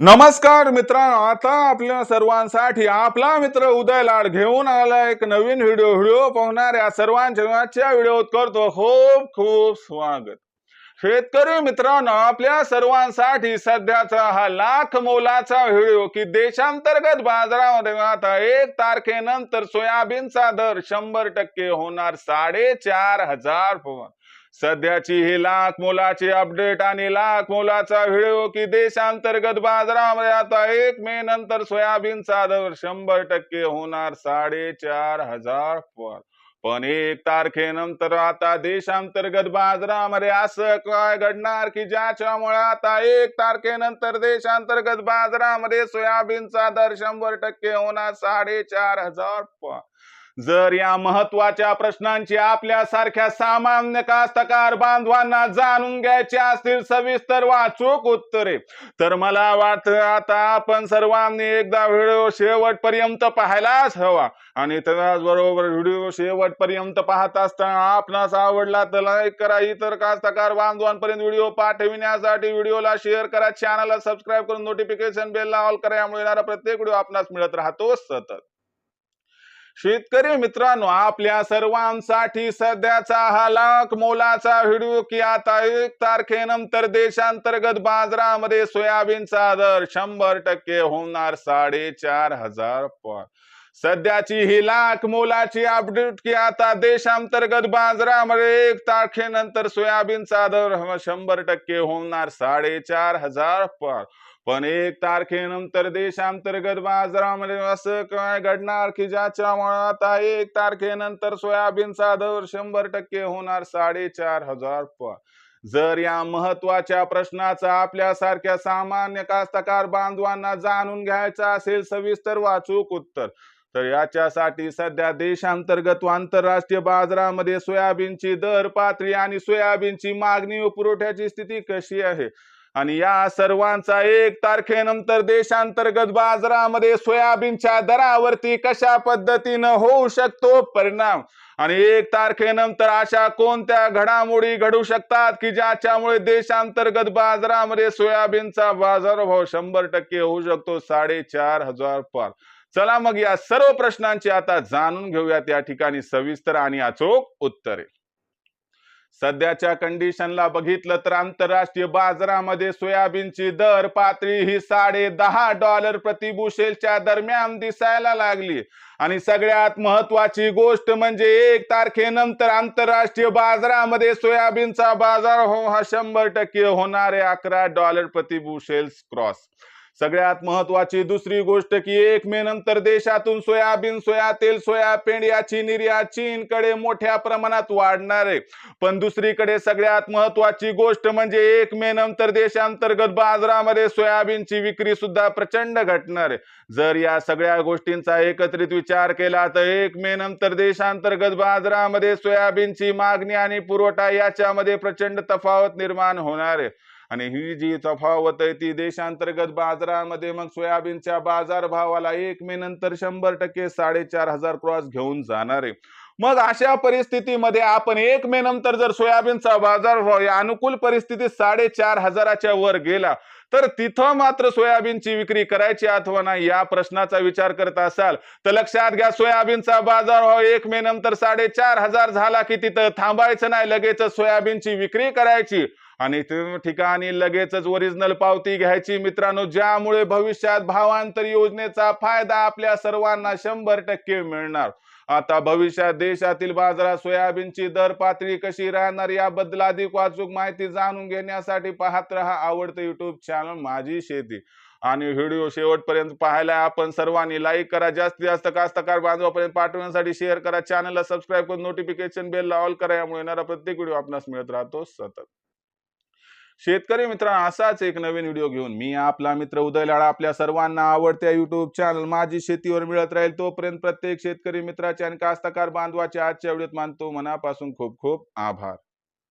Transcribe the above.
नमस्कार मित्रांनो आता आपल्या सर्वांसाठी आपला मित्र उदय लाड घेऊन आला एक नवीन व्हिडिओ. व्हिडिओ पाहणाऱ्या सर्वांच्या व्हिडिओ व्हिडिओत करतो खूप खूप स्वागत. शेतकरी मित्रांनो आपल्या सर्वांसाठी सध्याचा हा लाख मोलाचा व्हिडिओ की देशांतर्गत बाजारामध्ये आता एक तारखेनंतर सोयाबीनचा दर शंभर टक्के होणार साडेचार हजार पवन. सध्याची ही लाख मोलाची अपडेट आणि लाख मोलाचा व्हिडिओ की देशांतर्गत बाजारामध्ये आता एक मे नंतर सोयाबीनचा दर शंभर टक्के होणार साडेचार हजार पर. पण एक तारखेनंतर आता देशांतर्गत बाजारामध्ये असं काय घडणार की ज्याच्यामुळे आता एक तारखेनंतर देशांतर्गत बाजारामध्ये सोयाबीनचा दर शंभर टक्के होणार साडेचार हजार पण जर या महत्त्वाच्या प्रश्नांची आपल्या सारख्या सामान्य कास्तकार बांधवांना जाणून घ्यायची असतील सविस्तर वाचूक उत्तरे तर मला वाटतं आता आपण सर्वांनी एकदा व्हिडिओ शेवटपर्यंत पाहायलाच हवा. आणि त्याचबरोबर व्हिडिओ शेवटपर्यंत पाहत असताना आपणास आवडला तर लाईक करा. इतर कास्तकार बांधवांपर्यंत व्हिडिओ पाठविण्यासाठी व्हिडिओला शेअर करा. चॅनलला सबस्क्राईब करून नोटिफिकेशन बेलला ऑल करा. यामुळे येणारा प्रत्येक व्हिडिओ आपणास मिळत राहतो सतत. शेतकरी मित्रांनो आपल्या सर्वांसाठी सध्याचा हा लाख मोलाचा व्हिडिओ की आता एक तारखेनंतर देशांतर्गत बाजारामध्ये सोयाबीनचा दर शंभर टक्के होणार साडेचार हजार पण सध्याची ही लाख मोलाची अपडेट की आता देशांतर्गत बाजारामध्ये एक तारखेनंतर सोयाबीनचा दर शंभर टक्के होणार साडेचार हजार पर पण एक तारखेनंतर देशांतर्गत बाजारामध्ये असं काय घडणार की ज्याच्या आता एक तारखेनंतर सोयाबीनचा दर शंभर टक्के होणार साडेचार हजार जर या महत्त्वाच्या प्रश्नाचा आपल्यासारख्या सामान्य कास्तकार बांधवांना जाणून घ्यायचा असेल सविस्तर वाचूक उत्तर. तर याच्यासाठी सध्या देशांतर्गत व आंतरराष्ट्रीय बाजारामध्ये सोयाबीनची दर पातळी आणि सोयाबीनची मागणी व पुरवठ्याची स्थिती कशी आहे? आणि या सर्वांचा एक तारखेनंतर देशांतर्गत बाजारामध्ये सोयाबीनच्या दरावरती कशा पद्धतीनं होऊ शकतो परिणाम? आणि एक तारखेनंतर अशा कोणत्या घडामोडी घडू शकतात की ज्याच्यामुळे देशांतर्गत बाजारामध्ये सोयाबीनचा बाजारभाव शंभर टक्के होऊ शकतो साडेचार हजार पार? चला मग या सर्व प्रश्नांची आता जाणून घेऊयात या ठिकाणी सविस्तर आणि अचूक उत्तरे. सध्याच्या कंडिशनला बघितलं तर आंतरराष्ट्रीय बाजारामध्ये सोयाबीनची दर पातळी ही साडे दहा डॉलर प्रतिबुशेलच्या दरम्यान दिसायला लागली. आणि सगळ्यात महत्वाची गोष्ट म्हणजे एक तारखेनंतर आंतरराष्ट्रीय बाजारामध्ये सोयाबीनचा बाजार हो हा शंभर टक्के होणारे अकरा डॉलर प्रतिबुशेल्स क्रॉस. सगळ्यात महत्वाची दुसरी गोष्ट की एक मे नंतर देशातून सोयाबीन सोया तेल सोया पेंड याची निर्यात चीनकडे मोठ्या प्रमाणात वाढणार आहे. पण दुसरीकडे सगळ्यात महत्वाची गोष्ट म्हणजे एक मे नंतर देशांतर्गत बाजारामध्ये सोयाबीनची विक्री सुद्धा प्रचंड घटणार आहे. जर या सगळ्या गोष्टींचा एकत्रित विचार केला तर एक मे नंतर देशांतर्गत बाजारामध्ये सोयाबीनची मागणी आणि पुरवठा याच्यामध्ये प्रचंड तफावत निर्माण होणार आहे. आणि ही जी तफावत आहे ती देशांतर्गत बाजारामध्ये मग सोयाबीनच्या बाजार भावाला एक मे नंतर शंभर टक्के साडेचार हजार क्रॉस घेऊन जाणार आहे. मग अशा परिस्थितीमध्ये आपण एक मे नंतर जर सोयाबीनचा बाजार भाव या अनुकूल परिस्थितीत साडेचार हजाराच्या वर गेला तर तिथं मात्र सोयाबीनची विक्री करायची अथवा नाही या प्रश्नाचा विचार करत असाल तर लक्षात घ्या सोयाबीनचा बाजार भाव एक मे नंतर साडेचार हजार झाला की तिथं थांबायचं नाही लगेच सोयाबीनची विक्री करायची. आणि ठिकाणी लगेचच ओरिजिनल पावती घ्यायची मित्रांनो ज्यामुळे भविष्यात भावांतर योजनेचा फायदा आपल्या सर्वांना शंभर टक्के मिळणार. आता भविष्यात देशातील बाजारात सोयाबीनची दर पातळी कशी राहणार याबद्दल अधिक वाचूक माहिती जाणून घेण्यासाठी पाहत रहा आवडतं युट्यूब चॅनल माझी शेती. आणि व्हिडिओ शेवटपर्यंत पाहायला आपण सर्वांनी लाईक करा. जास्तीत जास्त कास्तकार बांधवापर्यंत पाठवण्यासाठी शेअर करा. चॅनलला सबस्क्राईब करून नोटिफिकेशन बेलला ऑल करा. यामुळे येणारा प्रत्येक व्हिडिओ आपणास मिळत राहतो सतत. शेतकरी मित्रांनो असाच एक नवीन व्हिडिओ घेऊन मी आपला मित्र उदय लाडा आपल्या सर्वांना आवडत्या युट्यूब चॅनल माझी शेतीवर मिळत राहील तोपर्यंत प्रत्येक शेतकरी मित्राचे आणि कास्तकार बांधवाचे आजच्या व्हिडिओत मानतो मनापासून खूप खूप आभार.